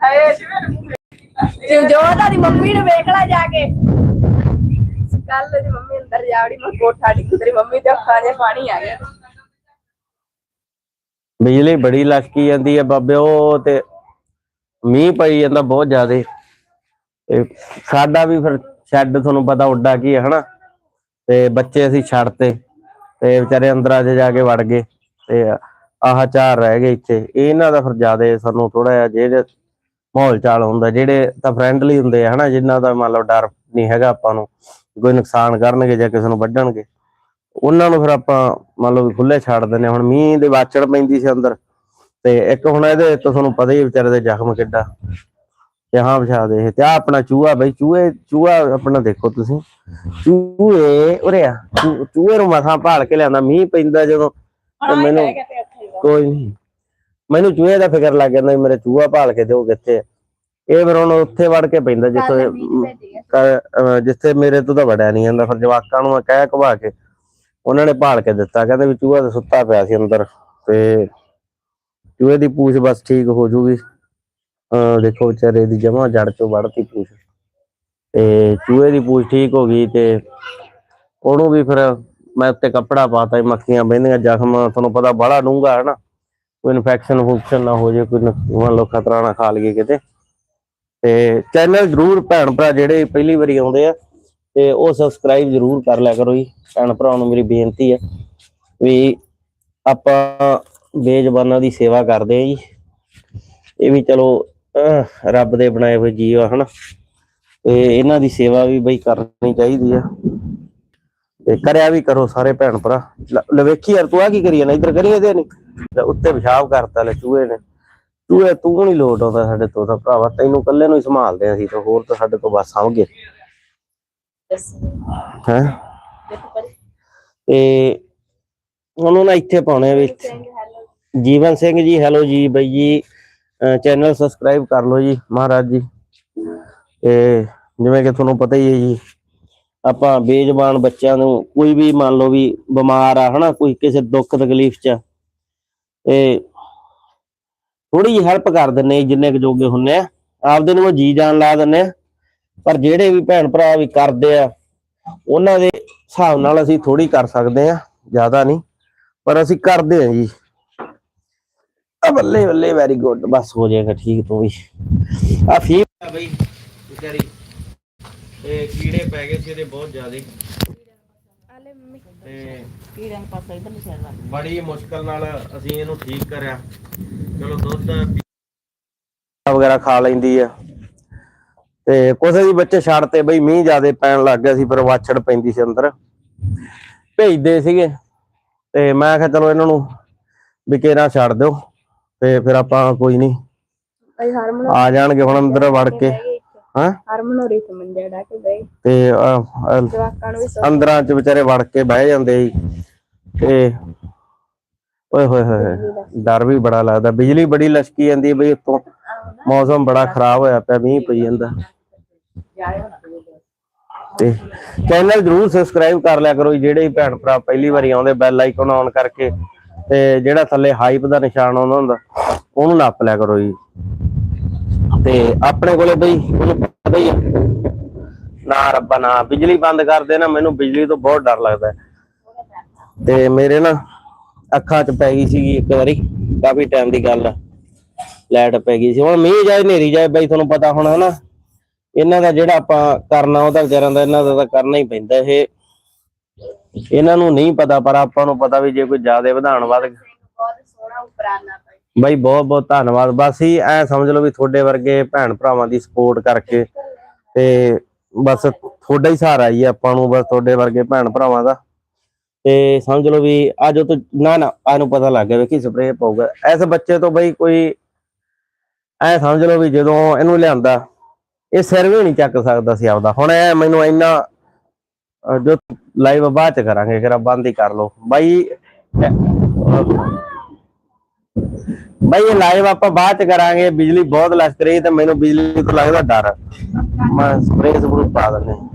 ਤੇ ਜੋ ਤੁਹਾਡੀ ਮੰਮੀ ਨੂੰ ਵੇਖ ਲੈ ਜਾ ਕੇ। ਕੱਲ ਦੀ ਮੰਮੀ ਅੰਦਰ ਜਾਵੜੀ ਮੈਂ ਕੋਠਾ ਡਿੱਗ, ਤੇਰੀ ਮੰਮੀ ਤੇ ਅੱਖਾਂ 'ਚ ਪਾਣੀ ਆ ਗਿਆ। ਬਿਜਲੀ ਬੜੀ ਲਸ਼ਕੀ ਜਾਂਦੀ ਹੈ ਬਾਬੇ ਤੇ ਮੀਂਹ ਪਈ ਜਾਂਦਾ ਬਹੁਤ ਜ਼ਿਆਦੇ। ਤੇ ਸਾਡਾ ਵੀ ਫਿਰ ਸ਼ੈੱਡ ਤੁਹਾਨੂੰ ਪਤਾ ਉੱਡਾ ਕੀ ਹੈ, ਹਨਾ? ਤੇ ਬੱਚੇ ਅਸੀਂ ਛੱਡਤੇ, ਤੇ ਵਿਚਾਰੇ ਅੰਦਰਾਂ 'ਚ ਜਾ ਕੇ ਵੜ ਗਏ, ਤੇ ਆਹ ਚਾਰ ਰਹਿ ਗਏ ਇੱਥੇ। ਇਹਨਾਂ ਦਾ ਫਿਰ ਜ਼ਿਆਦੇ ਸਾਨੂੰ ਥੋੜਾ ਜਿਹਾ ਜਿਹੜੇ ਮਾਹੌਲ ਚਾਲ ਹੁੰਦਾ ਜਿਹੜੇ ਤਾਂ ਫਰੈਂਡਲੀ ਹੁੰਦੇ ਆ ਹਨਾ ਜਿਨ੍ਹਾਂ ਦਾ ਮੰਨ ਲਓ ਡਰ ਨਹੀਂ ਹੈਗਾ ਆਪਾਂ ਨੂੰ ਕੋਈ ਨੁਕਸਾਨ ਕਰਨਗੇ ਜਾਂ ਕਿਸੇ ਨੂੰ ਵੱਢਣਗੇ ਉਹਨਾਂ ਨੂੰ ਫਿਰ ਆਪਾਂ ਮੰਨ ਲਓ ਖੁੱਲੇ ਛੱਡ ਦਿੰਦੇ। ਹੁਣ ਮੀਂਹ ਦੇ ਵਾਚੜ ਪੈਂਦੀ ਸੀ ਅੰਦਰ ਤੇ ਇੱਕ ਹੁਣ ਇਹਦੇ ਤੋਂ ਤੁਹਾਨੂੰ ਪਤਾ ਹੀ ਵਿਚਾਰੇ ਦੇ ਜ਼ਖਮ ਕਿੱਡਾ ਤੇ ਹਾਂ ਵਿਛਾ ਦੇ ਇਹ ਤੇ ਆ ਆਪਣਾ ਚੂਹਾ ਬਈ ਚੂਹੇ ਚੂਹਾ ਆਪਣਾ ਦੇਖੋ ਤੁਸੀਂ ਚੂਹੇ ਉਰੇ ਆ ਚੂਹੇ ਨੂੰ ਮਸਾਂ ਭਾਲ ਕੇ ਲਿਆਂਦਾ ਮੀਂਹ ਪੈਂਦਾ ਜਦੋਂ ਤੇ ਮੈਨੂੰ ਕੋਈ ਨਹੀਂ ਮੈਨੂੰ ਚੂਹੇ ਦਾ ਫਿਕਰ ਲੱਗ ਜਾਂਦਾ ਮੇਰੇ ਚੂਹਾ ਭਾਲ ਕੇ ਦਿਓ ਕਿੱਥੇ। ਇਹ ਫਿਰ ਹੁਣ ਉੱਥੇ ਵੜ ਕੇ ਪੈਂਦਾ ਜਿੱਥੇ ਅਹ ਜਿੱਥੇ ਮੇਰੇ ਤੋਂ ਤਾਂ ਵੜਿਆ ਨਹੀਂ ਜਾਂਦਾ ਫਿਰ ਜਵਾਕਾਂ ਨੂੰ ਮੈਂ ਕਹਿ ਕਵਾ ਕੇ ਉਹਨਾਂ ਨੇ ਭਾਲ ਕੇ ਦਿੱਤਾ ਕਹਿੰਦੇ ਵੀ ਚੂਹਾ ਤਾਂ ਸੁੱਤਾ ਪਿਆ ਸੀ ਅੰਦਰ ਤੇ ਚੂਹੇ ਦੀ ਪੂਛ ਬਸ ਠੀਕ ਹੋ ਜੂਗੀ। ਅਹ ਦੇਖੋ ਵਿਚਾਰੇ ਦੀ ਜਮਾ ਜੜ ਚੋਂ ਵੜਤੀ ਪੂਛ। ਤੇ ਚੂਹੇ ਦੀ ਪੂਛ ਠੀਕ ਹੋ ਗਈ ਤੇ ਉਹਨੂੰ ਵੀ ਫਿਰ ਮੈਂ ਉੱਤੇ ਕੱਪੜਾ ਪਾਤਾ ਸੀ, ਮੱਖੀਆਂ ਬਹਿੰਦੀਆਂ ਜ਼ਖਮ ਤੁਹਾਨੂੰ ਪਤਾ ਬੜਾ ਡੂੰਘਾ ਹੈ ਨਾ ਕੋਈ ਇਨਫੈਕਸ਼ਨ ਫੁਕਸ਼ਨ ਨਾ ਹੋ ਜੇ ਕੋਈ ਨ- ਮੰਨ ਲਓ ਖਤਰਾ ਨਾ ਖਾ ਲਈਏ ਕਿਤੇ। ਤੇ ਚੈਨਲ ਜਰੂਰ ਭੈਣ ਭਰਾ ਜਿਹੜੇ ਪਹਿਲੀ ਵਾਰੀ ਆਉਂਦੇ ਆ ਤੇ ਉਹ ਸਬਸਕ੍ਰਾਈਬ ਜਰੂਰ ਕਰ ਲਿਆ ਕਰੋ ਜੀ। ਭੈਣ ਭਰਾ ਨੂੰ ਮੇਰੀ ਬੇਨਤੀ ਹੈ ਵੀ ਆਪਾਂ ਬੇਜ਼ਬਾਨਾਂ ਦੀ ਸੇਵਾ ਕਰਦੇ ਆ ਜੀ। ਇਹ ਵੀ ਚਲੋ ਅਹ, ਰੱਬ ਦੇ ਬਣਾਏ ਹੋਏ ਜੀਵ ਆ ਹਨਾ? ਤੇ ਇਹਨਾਂ ਦੀ ਸੇਵਾ ਵੀ ਬਈ ਕਰਨੀ ਚਾਹੀਦੀ ਆ। ਤੇ ਕਰਿਆ ਵੀ ਕਰੋ ਸਾਰੇ ਭੈਣ ਭਰਾ। ਲਵੇਖੀ ਯਾਰ ਤੂੰ ਆ ਕੀ ਕਰੀ ਨਾ ਇੱਧਰ ਕਰੀਏ ਤੇ ਨਹੀਂ ਲੈ ਉੱਤੇ ਪਿਸ਼ਾਬ ਕਰਤਾ ਲੈ ਚੂਹੇ ਨੇ। ਚੂਹੇ ਤੂੰ ਨਹੀਂ ਲੋਟ ਆਉਂਦਾ ਸਾਡੇ ਤੋਂ ਤਾਂ ਭਰਾਵਾ? ਤੈਨੂੰ ਇਕੱਲੇ ਨੂੰ ਹੀ ਸੰਭਾਲਦੇ ਅਸੀਂ ਤਾਂ, ਹੋਰ ਤਾਂ ਸਾਡੇ ਤੋਂ ਬਸ ਸਮਝ ਗਏ ਹੈ? ਤੇ ਉਹਨੂੰ ਨਾ ਇੱਥੇ ਪਾਉਣੇ ਵਿੱਚ ਜੀਵਨ ਸਿੰਘ ਜੀ, ਹੈਲੋ ਜੀ, ਬਈ ਜੀ ਚੈਨਲ ਸਬਸਕ੍ਰਾਈਬ ਕਰ ਲਓ ਜੀ, ਮਹਾਰਾਜ ਜੀ। ਤੇ ਜਿਵੇਂ ਕਿ ਤੁਹਾਨੂੰ ਪਤਾ ਹੀ ਹੈ ਜੀ, ਆਪਾਂ ਬੇਜ਼ਬਾਨ ਬੱਚਿਆਂ ਨੂੰ ਕੋਈ ਵੀ ਮੰਨ ਲਓ ਵੀ ਬਿਮਾਰ ਆ, ਹਨਾ, ਕੋਈ ਕਿਸੇ ਦੁੱਖ ਤਕਲੀਫ ਚ। ਤੇ ਥੋੜੀ ਜਿਹੀ ਹੈਲਪ ਕਰ ਦਿੰਨੇ ਜਿੰਨੇ ਕੁ ਜੋਗੇ ਹੁੰਨੇ ਆ ਆਪਦੇ ਨੂੰ ਜੀ ਜਾਨ ਲਾ ਦਿੰਨੇ ਆ ਪਰ ਜਿਹੜੇ ਵੀ ਭੈਣ ਭਰਾ ਵੀ ਕਰਦੇ ਆ, ਉਹਨਾਂ ਦੇ ਹਿਸਾਬ ਨਾਲ ਅਸੀਂ ਥੋੜੀ ਕਰ ਸਕਦੇ ਆ ਜ਼ਿਆਦਾ ਨਹੀਂ। ਪਰ ਅਸੀਂ ਕਰਦੇ ਆ ਜੀ। ਆ ਬੱਲੇ ਬੱਲੇ ਵੈਰੀ ਗੁੱਡ ਬਸ ਹੋ ਜਾਏਗਾ, ਠੀਕ ਤੂੰ ਵੀ। ਆ ਫੀ ਬਈ, ਵਿਚਾਰੀ। ਤੇ ਕੀੜੇ ਪੈ ਗਏ ਸੀ, ਇਹਦੇ ਬਹੁਤ ਜ਼ਿਆਦੇ। ਤੇ ਕੀੜਿਆਂ ਪਾਸੇ ਬੜੀ ਮੁਸ਼ਕਲ ਨਾਲ ਅਸੀਂ ਇਹਨੂੰ ਠੀਕ ਕਰਿਆ। ਚਲੋ ਦੁੱਧ ਵਗੈਰਾ ਖਾ ਲੈਂਦੀ ਆ। ਤੇ ਕੁਛ ਦੀ ਬੱਚੇ ਛੱਡਤੇ ਬਈ ਮੀਂਹ ਜ਼ਿਆਦੇ ਪੈਣ ਲੱਗ ਗਿਆ ਸੀ ਫਿਰ ਵਾਛੜ ਪੈਂਦੀ ਸੀ ਅੰਦਰ। ਭੇਜਦੇ ਸੀਗੇ। ਤੇ ਮੈਂ ਕਿਹਾ ਚਲੋ ਇਹਨਾਂ ਨੂੰ ਵੀ ਕਿਹੜਾ ਛੱਡ ਦਿਓ। ਤੇ ਫਿਰ ਆਪਾਂ ਕੋਈ ਨਹੀਂ ਹਰਮਨ ਆ ਜਾਣਗੇ ਹੁਣ ਅੰਦਰ ਵੜ ਕੇ। ਹਾਂ? ਹਰਮਨ ਹੋਰੀ ਤੇ ਮੰਜੇ ਡਾ ਕੇ ਬਈ ਤੇ ਅਹ, ਅਹ, ਜਵਾਕਾਂ ਨੂੰ ਵੀ ਸੌ ਅੰਦਰਾਂ ਚ ਵਿਚਾਰੇ ਵੜ ਕੇ ਬਹਿ ਜਾਂਦੇ ਸੀ। ਤੇ ਓਏ ਹੋਏ ਹੋਏ ਹੋਏ, ਡਰ ਵੀ ਬੜਾ ਲੱਗਦਾ। ਬਿਜਲੀ ਬੜੀ ਲਸ਼ਕੀ ਜਾਂਦੀ ਹੈ ਬਈ ਉੱਤੋਂ ਮੌਸਮ ਬੜਾ ਖਰਾਬ ਹੋਇਆ ਪਿਆ ਮੀਂਹ ਪਈ ਜਾਂਦਾ। ਤੇ ਚੈਨਲ ਜਰੂਰ ਸਬਸਕ੍ਰਾਈਬ ਕਰ ਲਿਆ ਕਰੋ ਜੀ, ਜਿਹੜੇ ਵੀ ਭੈਣ ਭਰਾ ਪਹਿਲੀ ਵਾਰੀ ਆਉਂਦੇ ਬੈਲ ਆਈਕਨ ਆਨ ਕਰਕੇ ਤੇ ਜਿਹੜਾ ਥੱਲੇ ਹਾਈਪ ਦਾ ਨਿਸ਼ਾਨ ਆਉਂਦਾ ਹੁੰਦਾ ਉਹਨੂੰ ਨੱਪ ਲਿਆ ਕਰੋ ਜੀ। ਤੇ ਆਪਣੇ ਕੋਲੇ ਬਈ ਤੁਹਾਨੂੰ ਪਤਾ ਹੀ ਆ। ਨਾ ਰੱਬਾ, ਨਾ। ਬਿਜਲੀ ਬੰਦ ਕਰ ਦੇ ਨਾ, ਮੈਨੂੰ ਬਿਜਲੀ ਤੋਂ ਬਹੁਤ ਡਰ ਲੱਗਦਾ। ਤੇ ਮੇਰੇ ਨਾ ਅੱਖਾਂ 'ਚ ਪੈ ਗਈ ਸੀਗੀ ਇੱਕ ਵਾਰੀ, ਕਾਫੀ ਟਾਈਮ ਦੀ ਗੱਲ ਲਾਈਟ ਪੈ ਗਈ ਸੀ। ਹੁਣ ਮੀਂਹ ਜਾਏ, ਹਨੇਰੀ ਜਾਏ, ਬਈ ਤੁਹਾਨੂੰ ਪਤਾ ਹੁਣ, ਹਨਾ। ਇਹਨਾਂ ਦਾ ਜਿਹੜਾ ਆਪਾਂ ਕਰਨਾ ਉਹਦਾ ਵਿਚਾਰਾਂ ਦਾ ਇਹਨਾਂ ਦਾ ਤਾਂ ਕਰਨਾ ਹੀ ਪੈਂਦਾ ਇਹ। ਇਹਨਾਂ ਨੂੰ ਨਹੀਂ ਪਤਾ, ਪਰ ਆਪਾਂ ਨੂੰ ਪਤਾ ਵੀ ਜੇ ਕੋਈ ਜ਼ਿਆਦਾ ਵਧਾਣ ਵੱਧ ਬਹੁਤ ਸੋਹਣਾ ਉਪਰਾਨਾ ਬਾਈ, ਬਹੁਤ ਬਹੁਤ ਧੰਨਵਾਦ। ਬਸ ਹੀ ਐ ਸਮਝ ਲਓ ਵੀ ਤੁਹਾਡੇ ਵਰਗੇ ਭੈਣ ਭਰਾਵਾਂ ਦੀ ਸਪੋਰਟ ਕਰਕੇ ਤੇ ਬਸ ਤੁਹਾਡਾ ਹੀ ਸਹਾਰਾ ਹੀ ਆਪਾਂ ਨੂੰ, ਬਸ ਤੁਹਾਡੇ ਵਰਗੇ ਭੈਣ ਭਰਾਵਾਂ ਦਾ। ਤੇ ਸਮਝ ਲਓ ਵੀ ਅੱਜ ਉਹ ਨਾ ਨਾ ਆਨੂੰ ਪਤਾ ਲੱਗ ਗਿਆ ਵੇਖੀ ਸਪਰੇਅ ਪਾਊਗਾ। ਐਸ ਬੱਚੇ ਤੋਂ ਬਈ ਕੋਈ ਐ ਸਮਝ ਲਓ ਵੀ ਜਦੋਂ ਇਹਨੂੰ ਲਿਆਂਦਾ, ਇਹ ਸਿਰ ਵੀ ਨਹੀਂ ਚੱਕ ਸਕਦਾ ਸੀ ਆਪਦਾ। ਹੁਣ ਐ ਮੈਨੂੰ ਇੰਨਾ ਜੋ ਲਾਈਵ ਬਾਅਦ ਚ ਕਰਾਂਗੇ ਕਿਰਾ ਬੰਦ ਹੀ ਕਰ ਲਓ। ਬਾਈ ਬਈ ਇਹ ਲਾਈਵ ਆਪਾਂ ਬਾਅਦ ਚ ਕਰਾਂਗੇ, ਬਿਜਲੀ ਬਹੁਤ ਲਸ਼ਕ ਰਹੀ ਤੇ ਮੈਨੂੰ ਬਿਜਲੀ ਤੋਂ ਲੱਗਦਾ ਡਰ। ਮੈਂ ਸਪਰੇਅ ਸਪਰੂ ਪਾ ਦਿੰਦੇ।